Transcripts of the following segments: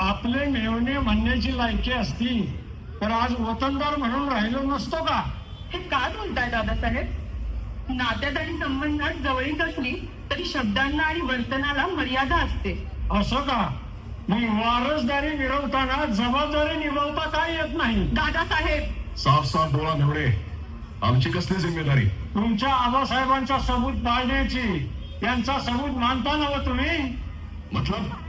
आपले मेवणे म्हणण्याची लायकी असती तर आज वतनदार म्हणून राहिलो नसतो का? हे काय बोलताय दादासाहेब? नात्यात आणि संबंधात जवळीक असली तरी शब्दांना आणि वर्तनाला मर्यादा असते. असं का? मी वारसदारी मिळवताना जबाबदारी निभावता काय येत नाही? दादासाहेब! साफ साफ बोला घेवडे आमची कसली जिम्मेदारी? तुमच्या आबासाहेबांचा सबूत पाळण्याची यांचा सबूत मानता नव तुम्ही? मतलब?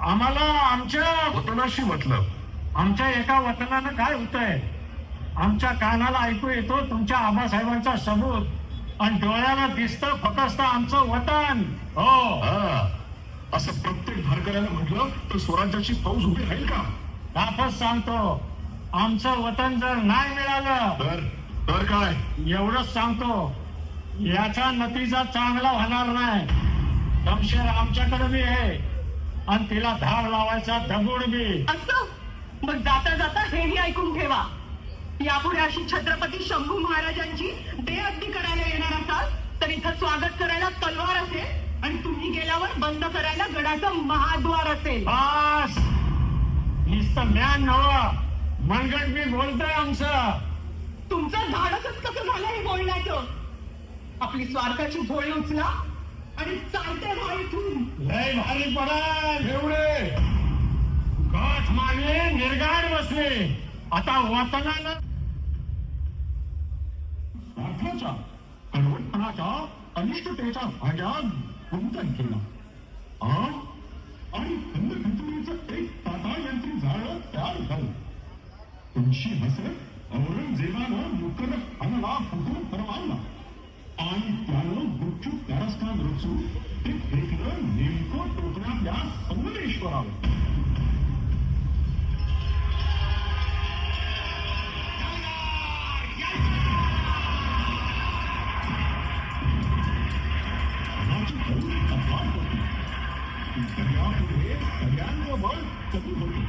आम्हाला आमच्या वतनाशी मतलब. आमच्या एका वतनानं काय होतंय? आमच्या कानाला ऐकू येतो तुमच्या आबासाहेबांचा सबूत. आणि डोळ्याला दिसतं फक्त आमचं वतन. हो. हा. असं प्रत्येक भारकऱ्यानं म्हटलं तर स्वराज्याची फौज उभी राहील का? वापस सांगतो. आमचं वतन जर नाही मिळालं तर तर काय? एवढंच सांगतो. याचा नतीजा चांगला होणार नाही. दमशेर आमच्याकडे बी आहे. आणि तिला धार लावायचा दगड बी. असं? मग जाता जाता हेही ऐकून ठेवा. यापुढे अशी छत्रपती शंभू महाराजांची बेअद्दी करायला येणार असाल तर इथं स्वागत करायला तलवार असेल आणि तुम्ही गेल्यावर बंद करायला गडाचा महाद्वार असेल. बस! नुसतं ज्ञान नव मनगट मी बोलतोय आमचं. तुमचं धाडसच कसं झालं हे बोलण्याचं? आपली स्वार्थाची झोळी उचला. आणि चालते ना इथून. लय भारी पडाल. एवढे. गाठ मारले निर्गाड बसले. आता वतनानं स्वार्थाच्या कडवटपणाच्या अनिष्टतेच्या भाज्यात गुंतन केला. आणि आणि खंतुरीचं एक टाटा यंत्री झाड तयार झालं. तुमची हसरत औरंगजेबानं मुकर अनला फुटून परवानला. आणि त्यानं मृत्यू कारस्थान रचून ते फेकलं नेमकं टोकण्यातल्या संगमेश्वरावर दर्यापुढे सगळ्यांचं बळ कमी होते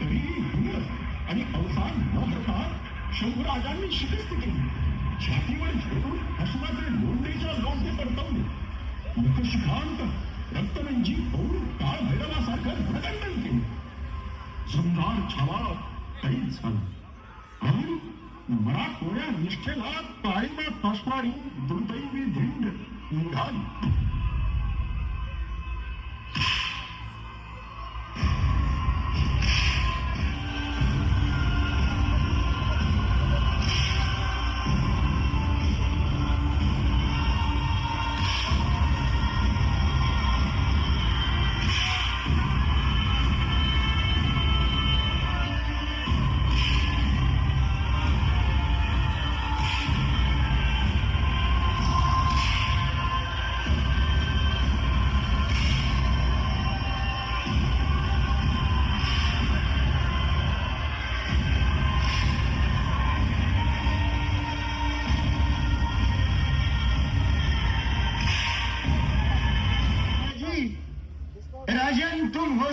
तरीही आणि अवसान न होता शंभूराजांनी शिकस्त केली. छातीवर झेडून हसनाचे लोंढेच्या लोंढे परतवले. मुखशिखांत रक्तरंजी होऊन काळ भैरवासारखं धडकंडन केले. सुंदर छावा काहीच झाला. आणि मराठमोळ्या निष्ठेला काळीमा फासणारी दुर्दैवी धिंड निघाली.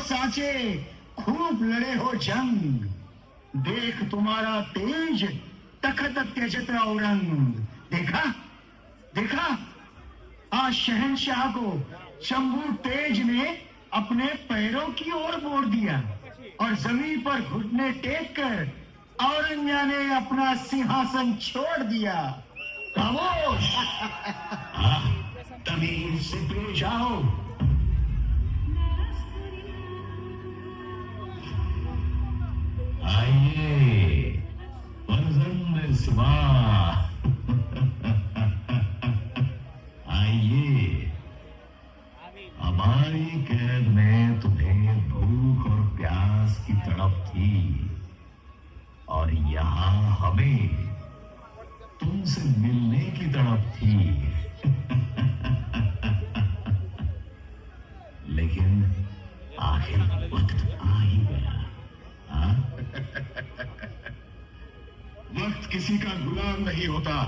साचे खूब लड़े हो जंग। देख तुम्हारा तेज तखत त्यजत औरंग। देखा? देखा? आज शहनशाह को शंभू तेज ने अपने पैरों की ओर मोड़ दिया और ज़मीन पर घुटने टेक कर औरंग्या ने अपना सिंहासन छोड़ दिया। खामोश! तमीज से पेश आओ आइए आइए हमारी कैद में तुम्हें भूख और प्यास की तड़प थी और यहाँ हमें तुमसे मिलने की तड़प थी किसी का गुलाम नहीं होता।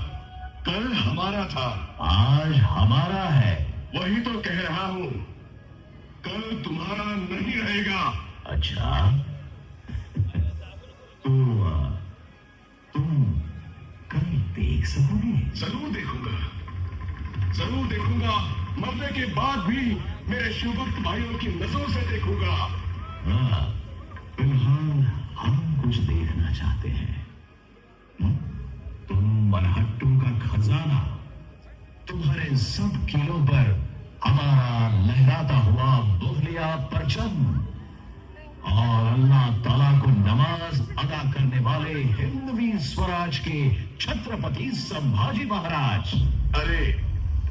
कल हमारा था। आज हमारा है। वही तो कह रहा हूँ। कल तुम्हारा नहीं रहेगा। अच्छा। तो तुम कल देख सकोगे? ज़रूर देखूँगा। ज़रूर देखूँगा। मरने के बाद भी मेरे शिवभक्त भाइयों की नज़रों से देखूँगा। हाँ, फ़िलहाल हम कुछ देखना चाहते हैं। हम्म? तुम हट्टू का खजाना। तुम्हारे सब किलों पर हमारा लहराता हुआ बोहलिया परचम। और अल्लाह ताला को नमाज अदा करने वाले हिंदवी स्वराज के छत्रपती संभाजी महाराज। अरे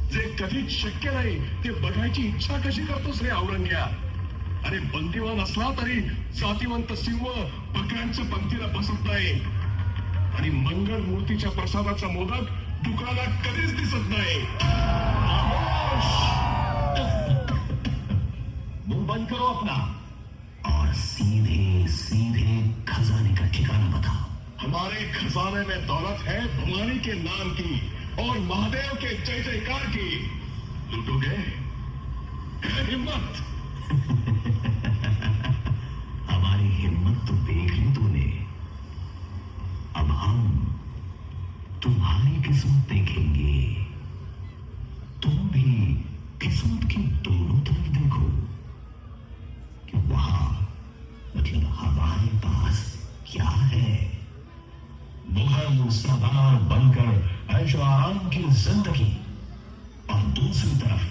जे कधीच शक्य नाही ते बघायची इच्छा कशी करतोस रे औरंग्या? अरे बंदीवान असला तरी जातीवंत सिंह बकऱ्यांच्या पंक्तीला बसत नाही. आणि मंगल मूर्तीच्या प्रसादाचा मोदक दुकानाला कधीच दिसत नाही. मुँह बंद करो अपना. और सीधे सीधे खजाने का ठिकाना बताओ. हमारे खजाने में दौलत है भवानी के नाम की और महादेव के जय जयकार की। लूटोगे? हिम्मत। किस्मत देखेंगे। तुम भी किस्मत की दोनों तरफ़ देखो। कि वहाँ मतलब हमारे पास क्या है? वो हम बनकर ऐशो आराम की ज़िंदगी और दूसरी तरफ़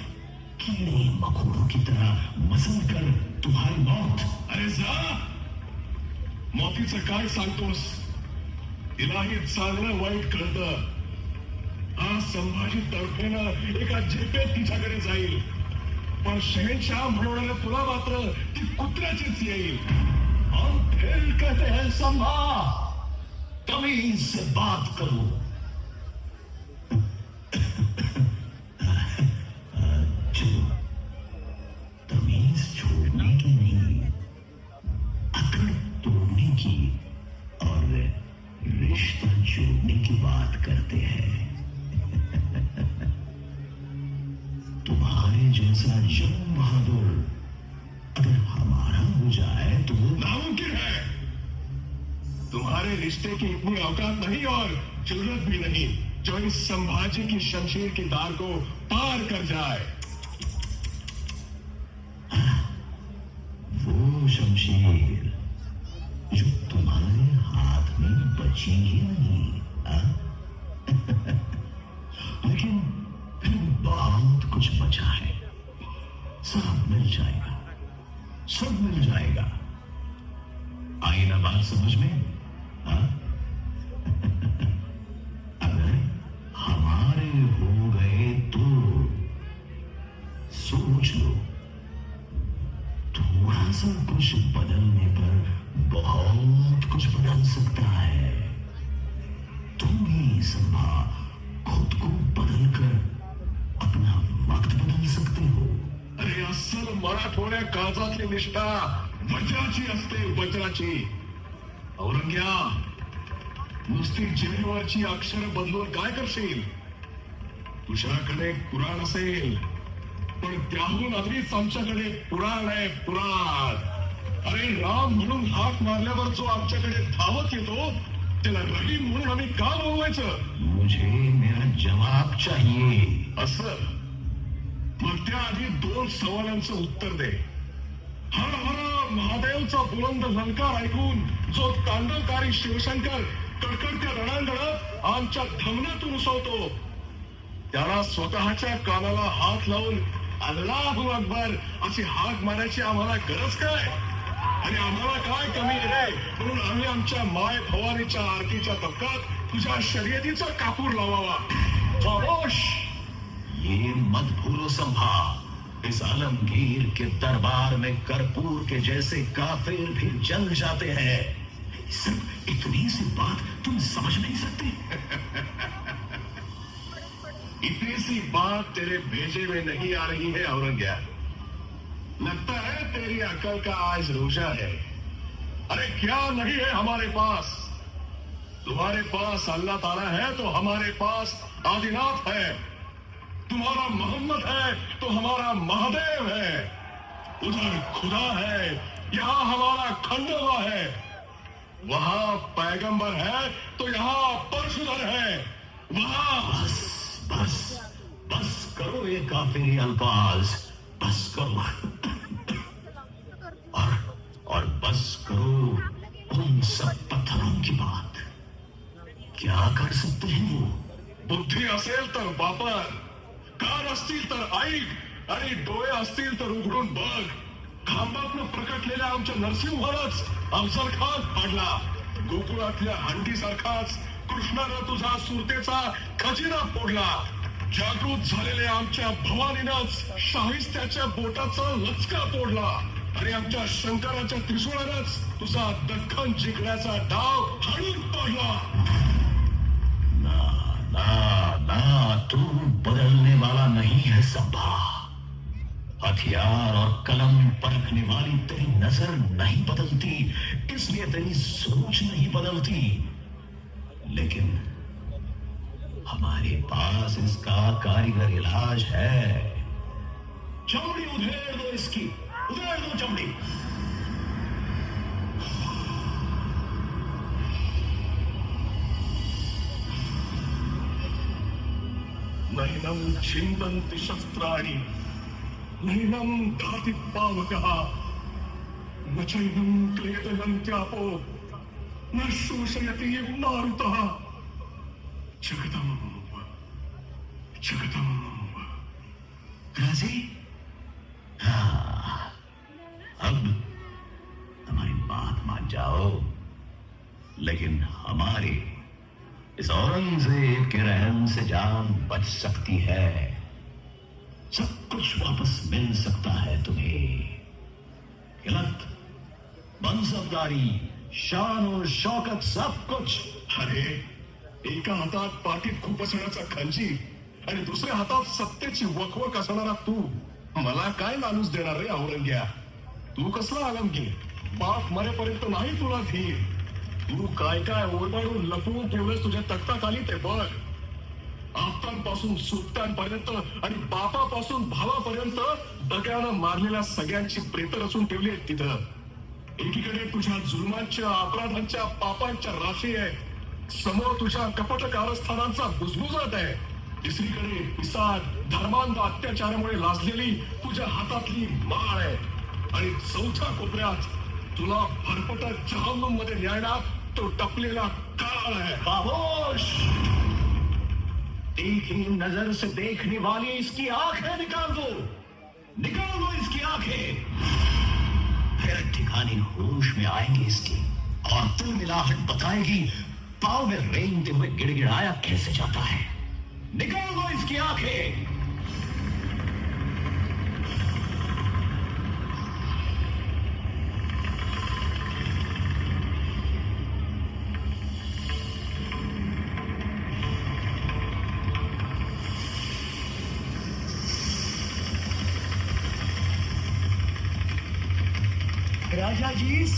कीड़े मकोड़ों की तरह मसल कर तुम्हारी मौत। अरे जा मोतीचं काय सांगतोस तिलाही चांगलं वाईट कळतं आज संभाजी तर्फेनं एका झेपेत तिच्याकडे जाईल. पण शहेनशाह म्हणून तुला मात्र ती कुत्र्याचीच येईल. फिर कहते हैं संभा. तमीज से बात करो. तमीज छोड़ने की अकड़ तोड़ने की, और रिश्ता जोड़ने की बात करते हैं। जैसा जंग बहादुर। अगर हमारा हो जाए तो वो नामुमकिन है। तुम्हारे रिश्ते की इतनी औकात नहीं और ज़रूरत भी नहीं, जो इस संभाजी की शमशीर की दार को पार कर जाए। वो शमशीर, जो तुम्हारे हाथ में बचेगी नहीं? लेकिन फिर बहुत कुछ बचा है। सब मिल जाएगा। सब मिल जाएगा। आई ना बात समझ में? हाँ? अगर हमारे हो गए तो सोच लो। थोड़ा सा कुछ बदलने पर बहुत कुछ बदल सकता है। तुम ही संभा खुद को बदल अस्सल मराठवाड्या काळजातली निष्ठा वज्राची असते वज्राची. औरंग्या नुसती जिभेवरची अक्षर बदलून काय करशील? तुझ्याकडे पुराण असेल पण त्याहून अधिक आमच्याकडे पुराण आहे पुराण. अरे राम म्हणून हाक मारल्यावर जो आमच्याकडे धावत येतो त्याला रहीम म्हणून आम्ही का बोलवायचं? मुझे मेरा जवाब चाहिए. असं. मग त्याआधी दोन सवालांचं उत्तर दे. हर हर महादेवचा बुलंद झंकार ऐकून जो तांडवकारी शिवशंकर कडकडत्या रणांगणात आमच्या धमनातून उसवतो त्याला स्वतःच्या कानाला हात लावून अल्लाहू अकबर अशी हाक मारायची आम्हाला गरज काय? आणि आम्हाला काय कमी आहे? म्हणून आम्ही आमच्या माय भवानीच्या आरतीच्या तबकात तुझ्या शर्यतीचा कापूर लावावा. ये मत भूलो संभा इस आलमगीर के दरबार में कर्पूर के जैसे काफिर भी जल जाते हैं। सिर्फ़ इतनी सी बात तुम समझ नहीं सकते। इतनी सी बात तेरे भेजे में नहीं आ रही है औरंग्या लगता है तेरी अकल का आज रोजा है। अरे क्या नहीं है हमारे पास? तुम्हारे पास अल्लाह ताला है तो हमारे पास आदिनाथ है। तुम्हारा मोहम्मद है तो हमारा महादेव है। उधर खुदा है, यहाँ हमारा खंडवा है। वहाँ पैगंबर है तो यहाँ परशुधर है। वहाँ बस बस बस करो ये काफिरी अल्फाज, बस करो। और और बस करो उन सब पत्थरों की बात। क्या कर सकते हैं वो? बुद्धी असेल तर वापर कान असतील तर ऐक आणि डोळे असतील तर उघडून बघ. खांबातनं प्रकटलेल्या आमच्या नरसिंहालाच अफजल खान पाडला. गोकुळातल्या हंडीसारखाच कृष्णानं तुझा सुरतेचा खजिना फोडला. जागृत झालेल्या आमच्या भवानीनंच शाहिस्त्याच्या बोटाचा लचका तोडला आणि आमच्या शंकराच्या त्रिशूळानंच तुझा दख्खन जिंकण्याचा डाव हाणून पाडला. ना ना, तू बदलने वाला नहीं है सब्बा। हथियार और कलम परखने वाली तेरी नज़र नहीं बदलती, इसलिए तेरी सोच नहीं बदलती। लेकिन हमारे पास इसका कारीगर इलाज है। चमड़ी उधेड़ दो इसकी, उधेड़ दो चमड़ी। नैनं छिन्दन्ति शस्त्राणि, नैनं दाति पावकः। न चैनं क्लेदयन्त्यापो न शोषयति मारुतः। जगदम्ब जगदम्ब। राज़ी? इस औरंगज़ेब के रहम से जान बच सकती है। सब कुछ वापस मिल सकता है तुम्हें। किलत मनसबदारी शान और शौकत सब कुछ। अरे, एका हातात पाठीत खुपसण्याचा खंजीर आणि दुसऱ्या हातात सत्तेची वकवक असणारा तू. मला काय माणूस देणार रे औरंग्या? तू कसला आलमगीर? बाप मरेपर्यंत नाही तुला धीर. तू काय काय ओरबाडून लपवून ठेवलंस तुझ्या तख्ताखाली ते बघ. आपतांपासून सुट्ट्यांपर्यंत आणि बापापासून भावापर्यंत दगडानं मारलेल्या सगळ्यांची प्रेत रचून ठेवली आहेत तिथं. एकीकडे तुझ्या जुलमांच्या अपराधांच्या पापांच्या राशी आहे. समोर तुझ्या कपट कारस्थानांचा बुजबुजाट आहे. तिसरीकडे पिसाद धर्मांध अत्याचारामुळे लाजलेली तुझ्या हातातली माळ आहे. आणि चौथ्या कोपऱ्यात तुला भरपटा जहान्नममध्ये न्यायणार तो टपलेला काळ आहे खामोश। तीखी नज़र से देखने वाली इसकी आँखें निकाल दो। निकाल दो इसकी आँखें। फिर ठिकाने होश में आएँगे इसकी। और तू मिलाहट बताएगी, पाव में रेंगते हुए गिड़गिड़ाया कैसे जाता है। निकाल दो इसकी आँखें।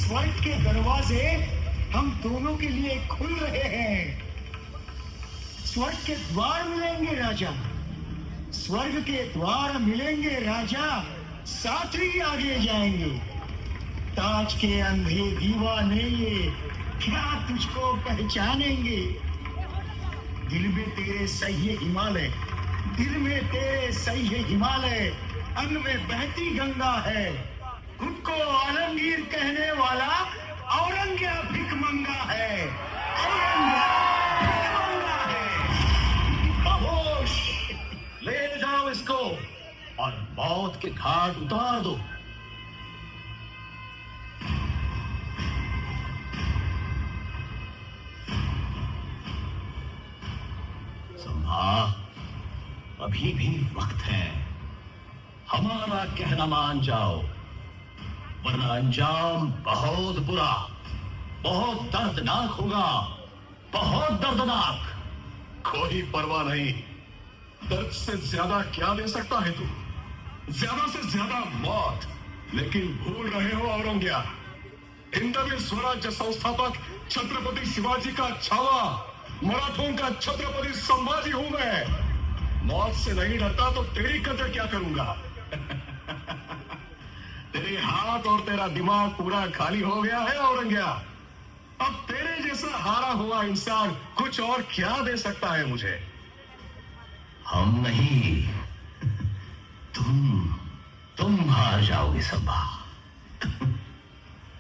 स्वर्ग के दरवाजे हम दोनों के लिए खुल रहे हैं। स्वर्ग के द्वार मिलेंगे राजा। स्वर्ग के द्वार मिलेंगे राजा। साथ ही आगे जाएँगे। ताज के अंधे दीवाने ये क्या तुझको पहचानेंगे? दिल में तेरे सही है हिमालय, दिल में तेरे सही है हिमालय अंग में बहती गंगा है। खुद को आलमगीर कहने वाला औरंग्या भिकमंगा है। है। ले जाओ इसको और मौत के घाट उतार दो। संभा, अभी भी वक्त है। हमारा कहना मान जाओ। वरना अंजाम बहुत बुरा, बहुत दर्दनाक होगा, बहुत दर्दनाक। कोई परवाह नहीं। दर्द से ज़्यादा क्या ले सकता है तू? ज़्यादा से ज़्यादा मौत। लेकिन भूल रहे हो औरंग्या। हिंदवी स्वराज्य संस्थापक छत्रपति शिवाजी का छावा। मराठों का छत्रपति संभाजी हूँ मैं। मौत से नहीं डरता तो तेरी कदर क्या करूँगा? तेरे हाथ और तेरा दिमाग पूरा खाली हो गया है औरंग्या अब तेरे जैसा हारा हुआ इंसान कुछ और क्या दे सकता है मुझे? हम नहीं, तुम तुम हार जाओगे संभा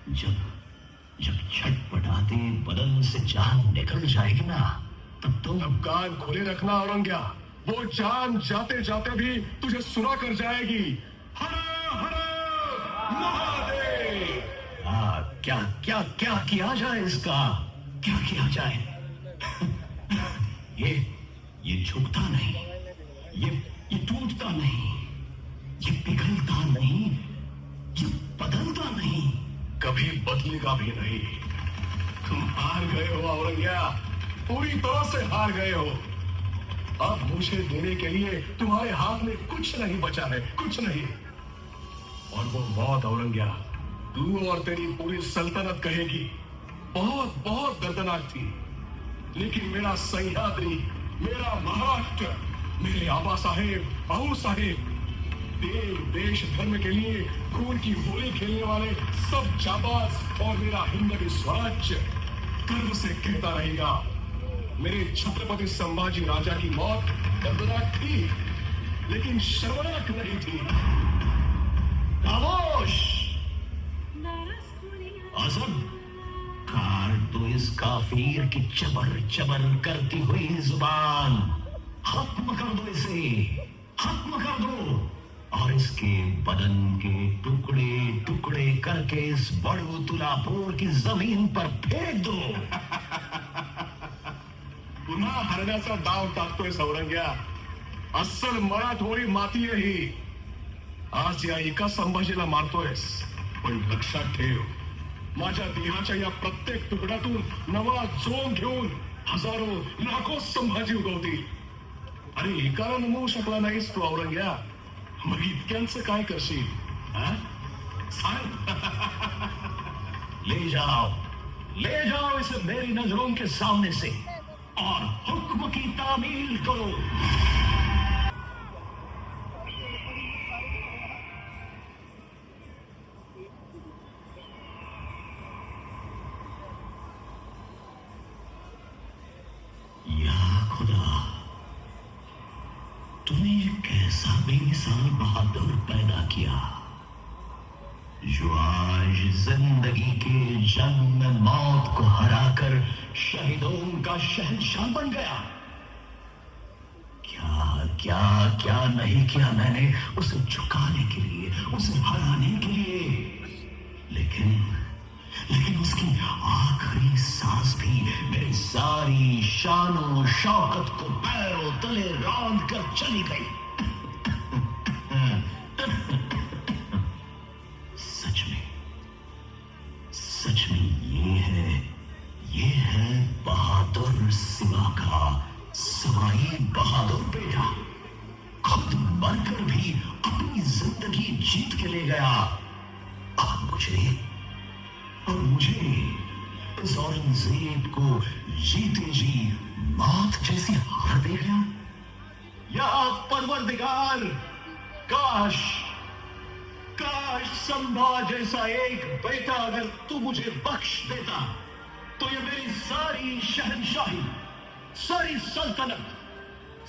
जब जब छटपटाते बदन से जान निकल जाएगी ना, तब तुम अब कान खुले रखना औरंग्या वो जान जाते जाते भी तुझे सुना कर जाएगी। हरा, हर आ, क्या क्या क्या किया जाए इसका? क्या किया जाए? ये ये झुकता नहीं। ये ये टूटता नहीं। ये पिघलता नहीं। ये बदलता नहीं। कभी बदलेगा भी नहीं। तुम हार गए हो औरंग्या पूरी तरह से हार गए हो। अब मुझे देने के लिए तुम्हारे हाथ में कुछ नहीं बचा है कुछ नहीं। और वो मौत औरंग्या तू और तेरी पूरी सल्तनत कहेगी। बहुत बहुत दर्दनाक थी। लेकिन मेरा सह्याद्री, मेरा महाराष्ट्र, मेरे आबा साहेब बाबू साहेब देश देश, धर्म के लिए खून की होली खेलने वाले सब जाबाज और मेरा हिंदवी स्वराज्य गर्व से कहता रहेगा। मेरे छत्रपति संभाजी राजा की मौत दर्दनाक थी, लेकिन शर्मनाक नहीं थी। खामोश आज़म काट दो इस काफिर की चबर चबर करती हुई ज़ुबान। खत्म कर दो इसे। खत्म कर दो। और इसके बदन के टुकड़े टुकड़े करके इस बड़ू तुलापुर की ज़मीन पर फेंक दो। पुन्हा हरण्याचा डाव टाकतोय सौरंग्या। अस्सल मराठमोळी माती आहे ही आज या एका संभाजीला मारतोयस, पण लक्षात ठेव, माझ्या देहाच्या या प्रत्येक तुकड्यातून नवा जोम घेऊन हजारो, लाखो संभाजी उगवतील. अरे एकाला नमवू शकला नाहीस तू, औरंग्या. मग इतक्यांचं काय करशील ले जाओ. ले जाओ इसे मेरी नज़रों के सामने से. और हुक्म की तामील करो. पैदा किया। जो आज ज़िंदगी के जंग में मौत को हराकर शहीदों का शहनशाह बन गया। क्या क्या क्या नहीं किया मैंने उसे झुकाने के लिए, उसे हराने के लिए। लेकिन लेकिन उसकी आखिरी सांस भी मेरी सारी शानो, शौकत को पैरों तले रौंद कर चली गई। परवरदिगार, काश काश संभा जैसा एक बेटा अगर तू मुझे बख्श देता तो ये मेरी सारी शहनशाही, सारी सल्तनत,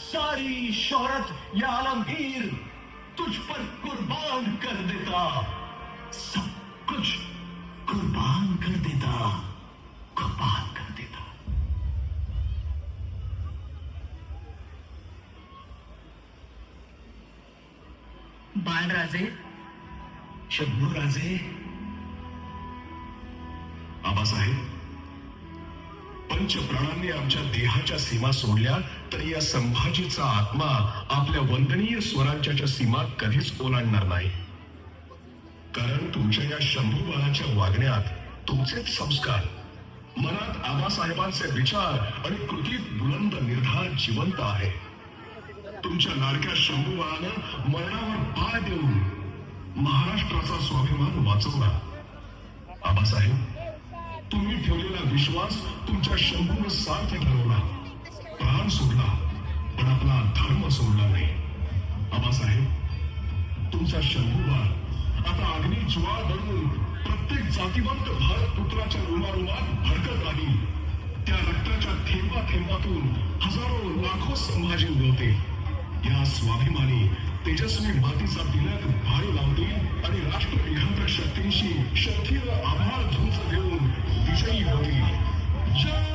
सारी शोहरत या आलमगीर तुझ पर कुर्बान कर देता। सब बाळराजे शंभू राजे आबासाहेब पंचप्राणांनी आमच्या देहाच्या सीमा सोडल्या तर या संभाजीचा आत्मा आपल्या वंदनीय स्वराज्याच्या सीमा कधीच ओलांडणार नाही. कारण तुमच्या या शंभू बाळाच्या वागण्यात तुमचेच संस्कार मनात आबासाहेबांचे विचार आणि कृतीत बुलंद निर्धार जिवंत आहे. तुमच्या लाडक्या शंभूबाळानं मरणावर पाय देऊन महाराष्ट्राचा स्वाभिमान वाचवला. आबासाहेब तुम्ही ठेवलेला विश्वास तुमच्या शंभून सार्थ ठरवला. प्राण सोडला पण आपला धर्म सोडला नाही. आबासाहेब तुमचा शंभूबाळ आता अग्नी ज्वाळ बनवून प्रत्येक जातीवंत भारत पुत्राच्या रुमारुमात भडकत राहील. त्या रक्ताच्या थेंबा थेंबातून हजारो लाखो संभाजी उगवते या स्वाभिमानी तेजस्वी मातीचा तिलक भारी लावतील आणि राष्ट्र विघातक शक्तींशी शक्तीला आभाळ झुंज देऊन विजयी होतील